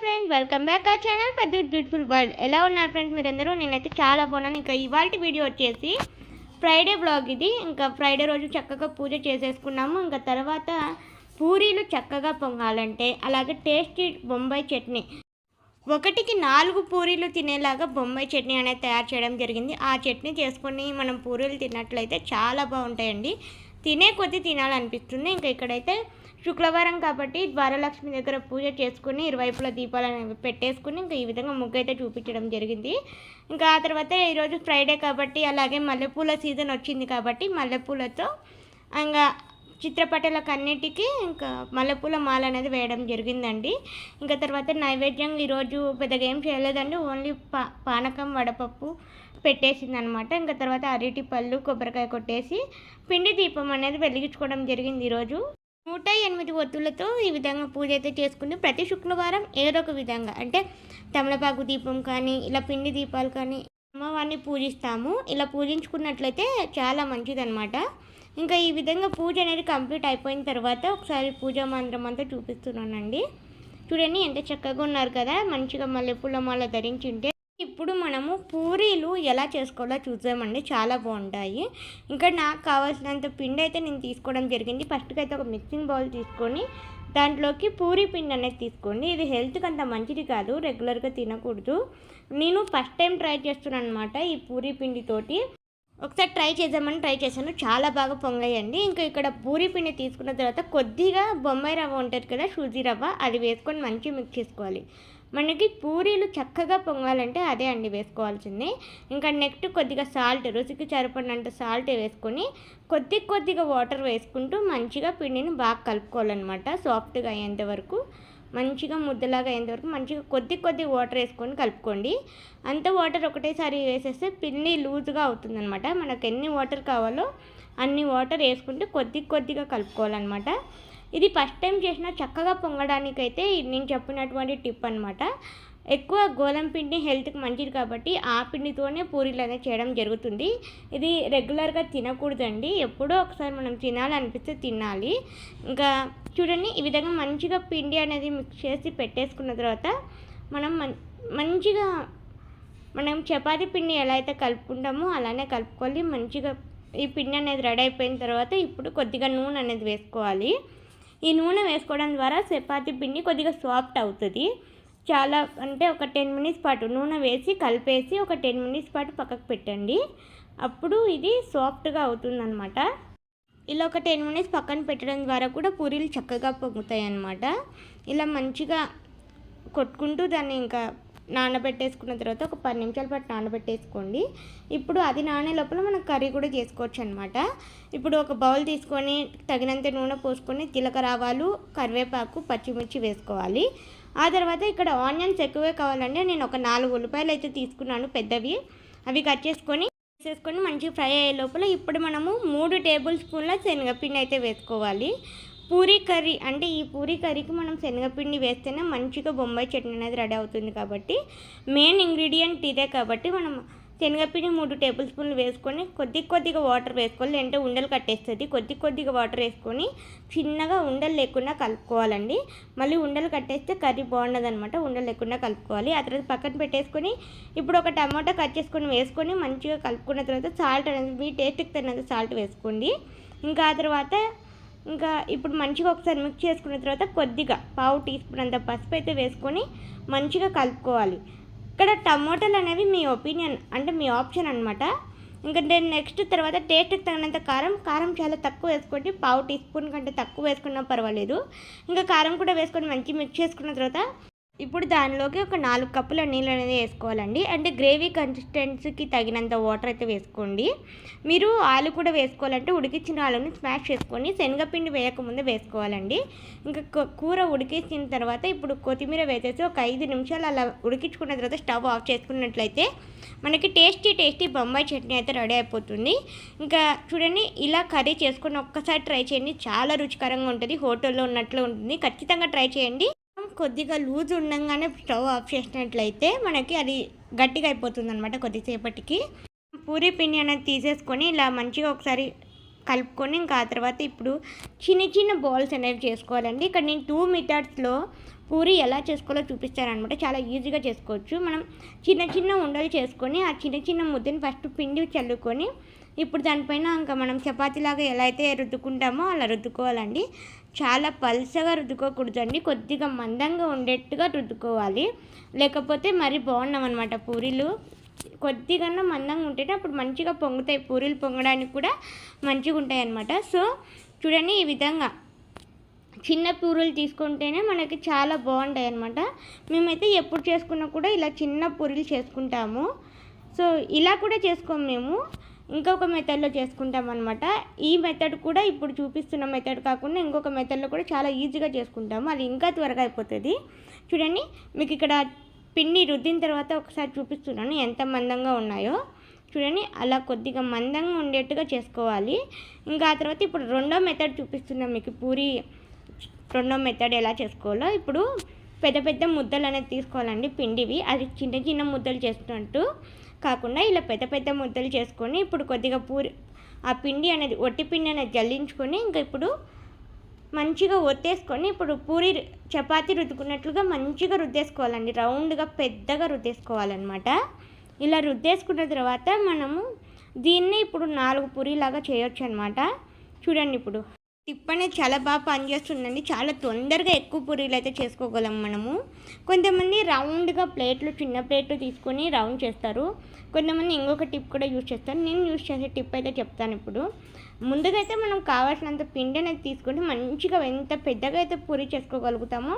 Friends welcome back ఆ channel పెద్ద beautiful world. ఎలా ఉన్నారు ఫ్రెండ్స్ మీరందరూ? నేనైతే చాలా బాగున్నాను. ఇంకా ఇవాళ వీడియో వచ్చేసి ఫ్రైడే బ్లాగ్ ఇది. ఇంకా ఫ్రైడే రోజు చక్కగా పూజ చేసేసుకున్నాము. ఇంకా తర్వాత పూరీలు చక్కగా పొంగాలంటే అలాగే టేస్టీ బొంబాయి చట్నీ. ఒకటికి నాలుగు పూరీలు తినేలాగా బొంబాయి చట్నీ అనేది తయారు చేయడం జరిగింది. ఆ చట్నీ చేసుకొని మనం పూరీలు తిన్నట్లయితే చాలా బాగుంటాయండి. తినే కొద్దీ తినాలనిపిస్తుంది. ఇంకా ఇక్కడైతే శుక్రవారం కాబట్టి ద్వారలక్ష్మి దగ్గర పూజ చేసుకుని ఇరువైపుల దీపాలు పెట్టేసుకుని ఇంకా ఈ విధంగా ముగ్గు అయితే చూపించడం జరిగింది. ఇంకా ఆ తర్వాత ఈరోజు ఫ్రైడే కాబట్టి అలాగే మల్లెపూల సీజన్ వచ్చింది కాబట్టి మల్లెపూలతో ఇంకా చిత్రపటాలకు అన్నిటికీ ఇంకా మల్లెపూల మాల అనేది వేయడం జరిగిందండి. ఇంకా తర్వాత నైవేద్యం ఈరోజు పెద్దగా ఏం చేయలేదండి. ఓన్లీ పా పానకం వడపప్పు పెట్టేసింది అనమాట ఇంకా తర్వాత అరటి పళ్ళు కొబ్బరికాయ కొట్టేసి పిండి దీపం అనేది వెలిగించుకోవడం జరిగింది ఈరోజు. నూట ఎనిమిది ఒత్తులతో ఈ విధంగా పూజ అయితే చేసుకుంది ప్రతి శుక్రవారం ఏదో ఒక విధంగా అంటే తమలపాకు దీపం కానీ ఇలా పిండి దీపాలు కానీ అమ్మవారిని పూజిస్తాము. ఇలా పూజించుకున్నట్లయితే చాలా మంచిదన్నమాట. ఇంకా ఈ విధంగా పూజ అనేది కంప్లీట్ అయిపోయిన తర్వాత ఒకసారి పూజా మంత్రం అంతా చూపిస్తున్నానండి. చూడండి ఎంత చక్కగా ఉన్నారు కదా మంచిగా మల్లెపూల మాల ధరించుంటే. ఇప్పుడు మనము పూరీలు ఎలా చేసుకోవాలో చూద్దామండి. చాలా బాగుంటాయి. ఇంకా నాకు కావాల్సినంత పిండి అయితే నేను తీసుకోవడం జరిగింది. ఫస్ట్కి అయితే ఒక మిక్సింగ్ బౌల్ తీసుకొని దాంట్లోకి పూరీ పిండి అనేది తీసుకోండి. ఇది హెల్త్కి అంత మంచిది కాదు. రెగ్యులర్గా తినకూడదు. నేను ఫస్ట్ టైం ట్రై చేస్తున్నాను అనమాట ఈ పూరీ పిండితోటి ఒకసారి ట్రై చేద్దామని ట్రై చేశాను. చాలా బాగా పొంగాయండి. ఇంకా ఇక్కడ పూరీ పిండి తీసుకున్న తర్వాత కొద్దిగా బొమ్మాయి రవ్వ ఉంటుంది కదా సూజీ రవ్వ అది వేసుకొని మంచిగా మిక్స్ చేసుకోవాలి. మనకి పూరీలు చక్కగా పొంగాలంటే అదే అండి వేసుకోవాల్సింది. ఇంకా నెక్స్ట్ కొద్దిగా సాల్ట్ రుచికి సరిపడినంత సాల్ట్ వేసుకొని కొద్ది కొద్దిగా వాటర్ వేసుకుంటూ మంచిగా పిండిని బాగా కలుపుకోవాలన్నమాట. సాఫ్ట్గా అయ్యేంత వరకు మంచిగా ముద్దలాగా అయ్యేంత వరకు మంచిగా కొద్ది కొద్ది వాటర్ వేసుకొని కలుపుకోండి. అంత వాటర్ ఒకటేసారి వేసేస్తే పిండి లూజ్గా అవుతుందన్నమాట. మనకు ఎన్ని వాటర్ కావాలో అన్ని వాటర్ వేసుకుంటూ కొద్ది కొద్దిగా కలుపుకోవాలన్నమాట. ఇది ఫస్ట్ టైం చేసిన చక్కగా పొంగడానికైతే నేను చెప్పినటువంటి టిప్ అనమాట ఎక్కువ గోధుమ పిండి హెల్త్కి మంచిది కాబట్టి ఆ పిండితోనే పూరీలు అనేది చేయడం జరుగుతుంది. ఇది రెగ్యులర్గా తినకూడదండి. ఎప్పుడో ఒకసారి మనం తినాలనిపిస్తే తినాలి. ఇంకా చూడండి ఈ విధంగా మంచిగా పిండి అనేది మిక్స్ చేసి పెట్టేసుకున్న తర్వాత మనం మం- మంచిగా మనం చపాతీ పిండి ఎలా అయితే కలుపుకుంటామో అలానే కలుపుకోవాలి. మంచిగా ఈ పిండి అనేది రెడీ అయిపోయిన తర్వాత ఇప్పుడు కొద్దిగా నూనె అనేది వేసుకోవాలి. ఈ నూనె వేసుకోవడం ద్వారా చపాతి పిండి కొద్దిగా సాఫ్ట్ అవుతుంది. చాలా అంటే ఒక టెన్ మినిట్స్ పాటు నూనె వేసి కలిపేసి ఒక టెన్ మినిట్స్ పాటు పక్కకు పెట్టండి. అప్పుడు ఇది సాఫ్ట్గా అవుతుందన్నమాట. ఇలా ఒక టెన్ మినిట్స్ పక్కన పెట్టడం ద్వారా కూడా పూరీలు చక్కగా పొంగుతాయి అన్నమాట ఇలా మంచిగా కొట్టుకుంటూ దాన్ని ఇంకా నానబెట్టేసుకున్న తర్వాత ఒక పది నిమిషాల పాటు నానబెట్టేసుకోండి. ఇప్పుడు అది నానే లోపల మనం కర్రీ కూడా చేసుకోవచ్చు అనమాట ఇప్పుడు ఒక బౌల్ తీసుకొని తగినంత నూనె పోసుకొని జీలకర్ర ఆవాలు కరివేపాకు పచ్చిమిర్చి వేసుకోవాలి. ఆ తర్వాత ఇక్కడ ఆనియన్స్ ఎక్కువే కావాలంటే నేను ఒక నాలుగు ఉల్లిపాయలు అయితే తీసుకున్నాను పెద్దవి. అవి కట్ చేసుకొని వేసేసుకొని మంచిగా ఫ్రై అయ్యే లోపల ఇప్పుడు మనము మూడు టేబుల్ స్పూన్ల శనగపిండి అయితే వేసుకోవాలి. పూరీ కర్రీ అంటే ఈ పూరీ కర్రీకి మనం శనగపిండి వేస్తేనే మంచిగా బొంబాయి చట్నీ అనేది రెడీ అవుతుంది కాబట్టి మెయిన్ ఇంగ్రీడియంట్ ఇదే కాబట్టి మనం శనగపిండి మూడు టేబుల్ స్పూన్లు వేసుకొని కొద్ది కొద్దిగా వాటర్ వేసుకోవాలి లేదంటే ఉండలు కట్టేస్తుంది. కొద్ది కొద్దిగా వాటర్ వేసుకొని చిన్నగా ఉండలు లేకుండా కలుపుకోవాలండి. మళ్ళీ ఉండలు కట్టేస్తే కర్రీ బాగుండదు అనమాట ఉండలు లేకుండా కలుపుకోవాలి. ఆ తర్వాత పక్కన పెట్టేసుకొని ఇప్పుడు ఒక టమాటా కట్ చేసుకొని వేసుకొని మంచిగా కలుపుకున్న తర్వాత సాల్ట్ అనేది మీ టేస్ట్కి తగినంత సాల్ట్ వేసుకోండి. ఇంకా ఆ తర్వాత ఇంకా ఇప్పుడు మంచిగా ఒకసారి మిక్స్ చేసుకున్న తర్వాత కొద్దిగా పావు టీ స్పూన్ అంత పసుపు అయితే వేసుకొని మంచిగా కలుపుకోవాలి. ఇక్కడ టమోటాలు అనేవి మీ ఒపీనియన్ అంటే మీ ఆప్షన్ అనమాట ఇంకా నేను నెక్స్ట్ తర్వాత టేస్ట్కి తగినంత కారం కారం చాలా తక్కువ వేసుకోండి. పావు టీ స్పూన్ కంటే తక్కువ వేసుకున్నా పర్వాలేదు. ఇంకా కారం కూడా వేసుకొని మంచి మిక్స్ చేసుకున్న తర్వాత ఇప్పుడు దానిలోకి ఒక నాలుగు కప్పుల నీళ్ళు అనేది వేసుకోవాలండి. అంటే గ్రేవీ కన్సిస్టెన్సీకి తగినంత వాటర్ అయితే వేసుకోండి. మీరు ఆలు కూడా వేసుకోవాలంటే ఉడికించిన ఆలుని స్మాష్ చేసుకొని శనగపిండి వేయకముందే వేసుకోవాలండి. ఇంకా కూర ఉడికించిన తర్వాత ఇప్పుడు కొత్తిమీర వేసేసి ఒక ఐదు నిమిషాలు అలా ఉడికించుకున్న తర్వాత స్టవ్ ఆఫ్ చేసుకున్నట్లయితే మనకి టేస్టీ టేస్టీ బొంబాయి చట్నీ అయితే రెడీ అయిపోతుంది. ఇంకా చూడండి ఇలా కర్రీ చేసుకొని ఒక్కసారి ట్రై చేయండి. చాలా రుచికరంగా ఉంటుంది. హోటల్లో ఉన్నట్లు ఉంటుంది. ఖచ్చితంగా ట్రై చేయండి. కొద్దిగా లూజ్ ఉండగానే స్టవ్ ఆఫ్ చేసినట్లయితే మనకి అది గట్టిగా అయిపోతుంది అనమాట కొద్దిసేపటికి. పూరి పిండి అనేది తీసేసుకొని ఇలా మంచిగా ఒకసారి కలుపుకొని ఇంకా ఆ తర్వాత ఇప్పుడు చిన్న చిన్న బాల్స్ అనేవి చేసుకోవాలండి. ఇక్కడ నేను టూ మీటర్స్లో పూరి ఎలా చేసుకోవాలో చూపిస్తారనమాట చాలా ఈజీగా చేసుకోవచ్చు. మనం చిన్న చిన్న ఉండలు చేసుకొని ఆ చిన్న చిన్న ముద్దని ఫస్ట్ పిండి చల్లుకొని ఇప్పుడు దానిపైన ఇంకా మనం చపాతీలాగా ఎలా అయితే రుద్దుకుంటామో అలా రుద్దుకోవాలండి. చాలా పల్సగా రుద్దుకోకూడదండి. కొద్దిగా మందంగా ఉండేట్టుగా రుద్దుకోవాలి. లేకపోతే మరి బాగున్నామన్నమాట పూరీలు. కొద్దిగా మందంగా ఉంటేనే అప్పుడు మంచిగా పొంగుతాయి. పూరీలు పొంగడానికి కూడా మంచిగా ఉంటాయి అన్నమాట సో చూడండి ఈ విధంగా. చిన్న పూరీలు తీసుకుంటేనే మనకి చాలా బాగుంటాయి అన్నమాట మేమైతే ఎప్పుడు చేసుకున్నా కూడా ఇలా చిన్న పూరీలు చేసుకుంటాము. సో ఇలా కూడా చేసుకోము మేము. ఇంకొక మెథడ్లో చేసుకుంటాం అనమాట ఈ మెథడ్ కూడా ఇప్పుడు చూపిస్తున్న మెథడ్ కాకుండా ఇంకొక మెథడ్లో కూడా చాలా ఈజీగా చేసుకుంటాము. అది ఇంకా త్వరగా అయిపోతుంది. చూడండి మీకు ఇక్కడ పిండి రుద్దిన తర్వాత ఒకసారి చూపిస్తున్నాను ఎంత మందంగా ఉన్నాయో. చూడండి అలా కొద్దిగా మందంగా ఉండేట్టుగా చేసుకోవాలి. ఇంకా ఆ తర్వాత ఇప్పుడు రెండో మెథడ్ చూపిస్తున్నాం మీకు. పూరి రెండో మెథడ్ ఎలా చేసుకోవాలో. ఇప్పుడు పెద్ద పెద్ద ముద్దలు అనేది తీసుకోవాలండి పిండివి. అది చిన్న చిన్న ముద్దలు చేస్తున్నట్టు కాకుండా ఇలా పెద్ద పెద్ద ముద్దలు చేసుకొని ఇప్పుడు కొద్దిగా పూరి ఆ పిండి అనేది ఒట్టి పిండి అనేది జల్లించుకొని ఇంకా ఇప్పుడు మంచిగా ఒత్తేసుకొని ఇప్పుడు పూరి చపాతి రుద్దుకున్నట్లుగా మంచిగా రుద్దేసుకోవాలండి. రౌండ్గా పెద్దగా రుద్దేసుకోవాలన్నమాట. ఇలా రుద్దేసుకున్న తర్వాత మనము దీన్ని ఇప్పుడు నాలుగు పూరిలాగా చేయొచ్చు అనమాట చూడండి ఇప్పుడు. టిప్ అనేది చాలా బాగా పనిచేస్తుందండి. చాలా తొందరగా ఎక్కువ పూరీలు అయితే చేసుకోగలం మనము. కొంతమంది రౌండ్గా ప్లేట్లు చిన్న ప్లేట్లు తీసుకొని రౌండ్ చేస్తారు. కొంతమంది ఇంకొక టిప్ కూడా యూజ్ చేస్తారు. నేను యూజ్ చేసే టిప్ అయితే చెప్తాను ఇప్పుడు. ముందుగా అయితే మనం కావాల్సినంత పిండి అనేది తీసుకొని మంచిగా ఎంత పెద్దగా అయితే పూరి చేసుకోగలుగుతామో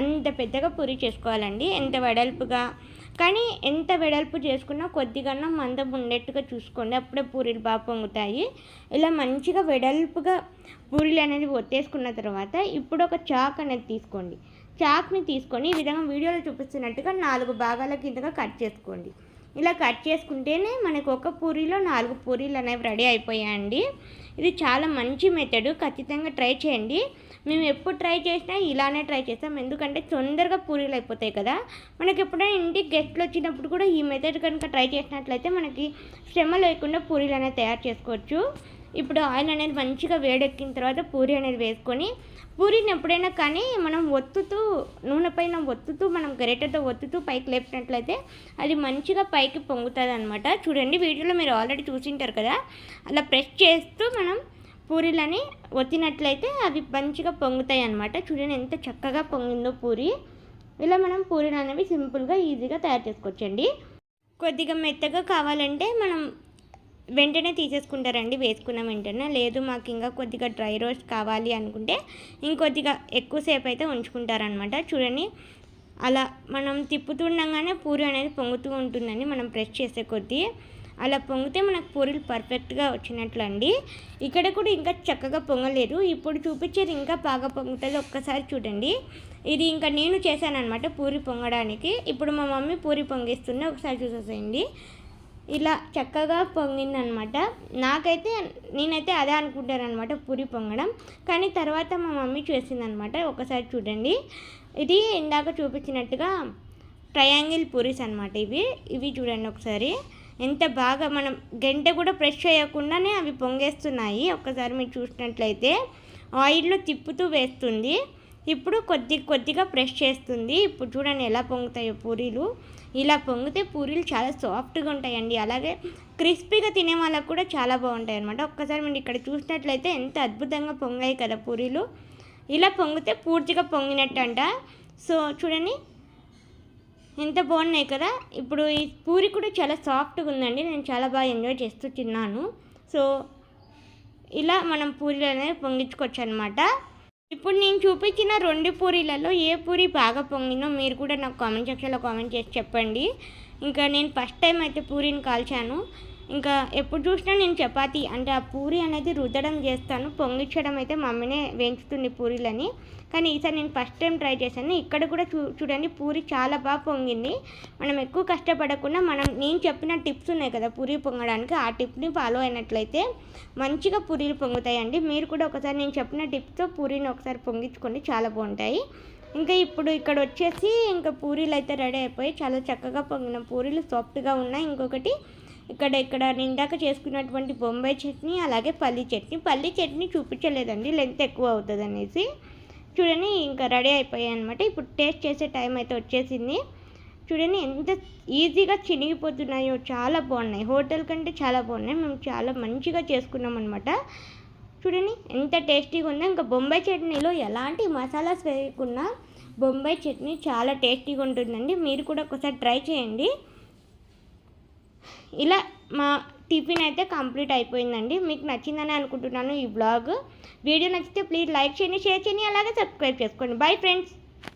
అంత పెద్దగా పూరి చేసుకోవాలండి. ఎంత వెడల్పుగా కానీ ఎంత వెడల్పు చేసుకున్నా కొద్దిగానో మందం ఉండేట్టుగా చూసుకోండి. అప్పుడే పూరీలు బాగా పొంగుతాయి. ఇలా మంచిగా వెడల్పుగా పూరీలు అనేది ఒత్తేసుకున్న తర్వాత ఇప్పుడు ఒక చాక్ అనేది తీసుకోండి. చాక్ని తీసుకొని ఈ విధంగా వీడియోలో చూపిస్తున్నట్టుగా నాలుగు భాగాల కిందగా కట్ చేసుకోండి. ఇలా కట్ చేసుకుంటేనే మనకు ఒక పూరీలో నాలుగు పూరీలు అనేవి రెడీ అయిపోయాయండి. ఇది చాలా మంచి మెథడ్. ఖచ్చితంగా ట్రై చేయండి. మేము ఎప్పుడు ట్రై చేసినా ఇలానే ట్రై చేస్తాం. ఎందుకంటే తొందరగా పూరీలు అయిపోతాయి కదా. మనకి ఎప్పుడైనా ఇంటికి గెస్ట్లు వచ్చినప్పుడు కూడా ఈ మెథడ్ కనుక ట్రై చేసినట్లయితే మనకి శ్రమ లేకుండా పూరీలు అనేది తయారు చేసుకోవచ్చు. ఇప్పుడు ఆయిల్ అనేది మంచిగా వేడెక్కిన తర్వాత పూరి అనేది వేసుకొని పూరిని ఎప్పుడైనా కానీ మనం ఒత్తుతూ నూనె పైన ఒత్తుతూ మనం గరిటెతో ఒత్తుతూ పైకి లేపినట్లయితే అది మంచిగా పైకి పొంగుతుంది అనమాట చూడండి వీడియోలో మీరు ఆల్రెడీ చూసింటారు కదా. అలా ప్రెస్ చేస్తూ మనం పూరీలని ఒత్తినట్లయితే అవి మంచిగా పొంగుతాయి అనమాట చూడండి ఎంత చక్కగా పొంగిందో పూరి. ఇలా మనం పూరీలు అనేవి సింపుల్గా ఈజీగా తయారు చేసుకోవచ్చండి. కొద్దిగా మెత్తగా కావాలంటే మనం వెంటనే తీసేసుకుంటారండి వేసుకున్న వెంటనే. లేదు మాకు ఇంకా కొద్దిగా డ్రై రోస్ట్ కావాలి అనుకుంటే ఇంకొద్దిగా ఎక్కువసేపు అయితే ఉంచుకుంటారనమాట చూడండి అలా మనం తిప్పుతుండగానే పూరి అనేది పొంగుతూ ఉంటుందండి మనం ప్రెస్ చేసే కొద్దీ అలా పొంగితే మనకు పూరీలు పర్ఫెక్ట్గా వచ్చినట్లు అండి ఇక్కడ కూడా ఇంకా చక్కగా పొంగలేదు. ఇప్పుడు చూపించేది ఇంకా బాగా పొంగుతుంది. ఒక్కసారి చూడండి. ఇది ఇంకా నేను చేశాను అనమాట పూరి పొంగడానికి. ఇప్పుడు మా మమ్మీ పూరి పొంగిస్తుంది. ఒకసారి చూసేసేయండి. ఇలా చక్కగా పొంగిందనమాట నాకైతే నేనైతే అదే అనుకుంటాను అనమాట పూరి పొంగడం. కానీ తర్వాత మా మమ్మీ చేసిందనమాట ఒకసారి చూడండి. ఇది ఇందాక చూపించినట్టుగా ట్రయాంగిల్ పూరీస్ అనమాట ఇవి. ఇవి చూడండి ఒకసారి. ఎంత బాగా మనం గంట కూడా ప్రెష్ చేయకుండానే అవి పొంగేస్తున్నాయి. ఒక్కసారి మీరు చూసినట్లయితే ఆయిల్లో తిప్పుతూ వేస్తుంది. ఇప్పుడు కొద్ది కొద్దిగా ప్రెష్ చేస్తుంది. ఇప్పుడు చూడండి ఎలా పొంగుతాయో పూరీలు. ఇలా పొంగితే పూరీలు చాలా సాఫ్ట్గా ఉంటాయండి. అలాగే క్రిస్పీగా తినే వాళ్ళకు కూడా చాలా బాగుంటాయి అనమాట ఒక్కసారి మీరు ఇక్కడ చూసినట్లయితే ఎంత అద్భుతంగా పొంగాయి కదా పూరీలు. ఇలా పొంగితే పూర్తిగా పొంగినట్టు అంట సో చూడండి. ఎంత బాగున్నాయి కదా. ఇప్పుడు ఈ పూరి కూడా చాలా సాఫ్ట్గా ఉందండి. నేను చాలా బాగా ఎంజాయ్ చేస్తూ తిన్నాను. సో ఇలా మనం పూరీలు అనేవి పొంగించుకోవచ్చు అనమాట ఇప్పుడు నేను చూపించిన రెండు పూరీలలో ఏ పూరి బాగా పొంగినో మీరు కూడా నాకు కామెంట్ సెక్షన్లో కామెంట్ చేసి చెప్పండి. ఇంకా నేను ఫస్ట్ టైం అయితే పూరీని కాల్చాను. ఇంకా ఎప్పుడు చూసినా నేను చపాతి అంటే ఆ పూరి అనేది రుద్దడం చేస్తాను. పొంగించడం అయితే మమ్మీనే వేయించుతుంది పూరీలని. కానీ ఈసారి నేను ఫస్ట్ టైం ట్రై చేశాను. ఇక్కడ కూడా చూ చూడండి పూరి చాలా బాగా పొంగింది. మనం ఎక్కువ కష్టపడకుండా మనం నేను చెప్పిన టిప్స్ ఉన్నాయి కదా పూరి పొంగడానికి. ఆ టిప్ని ఫాలో అయినట్లయితే మంచిగా పూరీలు పొంగుతాయండి. మీరు కూడా ఒకసారి నేను చెప్పిన టిప్స్తో పూరీని ఒకసారి పొంగించుకోండి. చాలా బాగుంటాయి. ఇంకా ఇప్పుడు ఇక్కడ వచ్చేసి ఇంకా పూరీలు అయితే రెడీ అయిపోయి చాలా చక్కగా పొంగిన పూరీలు సాఫ్ట్గా ఉన్నాయి. ఇంకొకటి ఇక్కడ ఇక్కడ నిందాక చేసుకున్నటువంటి బొంబాయి చట్నీ అలాగే పల్లి చట్నీ. పల్లి చట్నీ చూపించలేదండి లెంత్ ఎక్కువ అవుతుంది అనేసి చూడండి ఇంకా రెడీ అయిపోయాయి అనమాట ఇప్పుడు టేస్ట్ చేసే టైం అయితే వచ్చేసింది. చూడండి ఎంత ఈజీగా చినిగిపోతున్నాయో చాలా బాగున్నాయి. హోటల్ కంటే చాలా బాగున్నాయి. మేము చాలా మంచిగా చేసుకున్నాం అనమాట చూడండి ఎంత టేస్టీగా ఉందో. ఇంకా బొంబాయి చట్నీలో ఎలాంటి మసాలాస్ వేయకుండా బొంబాయి చట్నీ చాలా టేస్టీగా ఉంటుందండి. మీరు కూడా ఒకసారి ట్రై చేయండి. ఇలా మా టిఫిన్ అయితే కంప్లీట్ అయిపోయిందండి. మీకు నచ్చిందని అనుకుంటున్నాను ఈ బ్లాగ్ వీడియో నచ్చితే ప్లీజ్ లైక్ చేయండి షేర్ చేయండి అలాగే సబ్స్క్రైబ్ చేసుకోండి. Bye friends.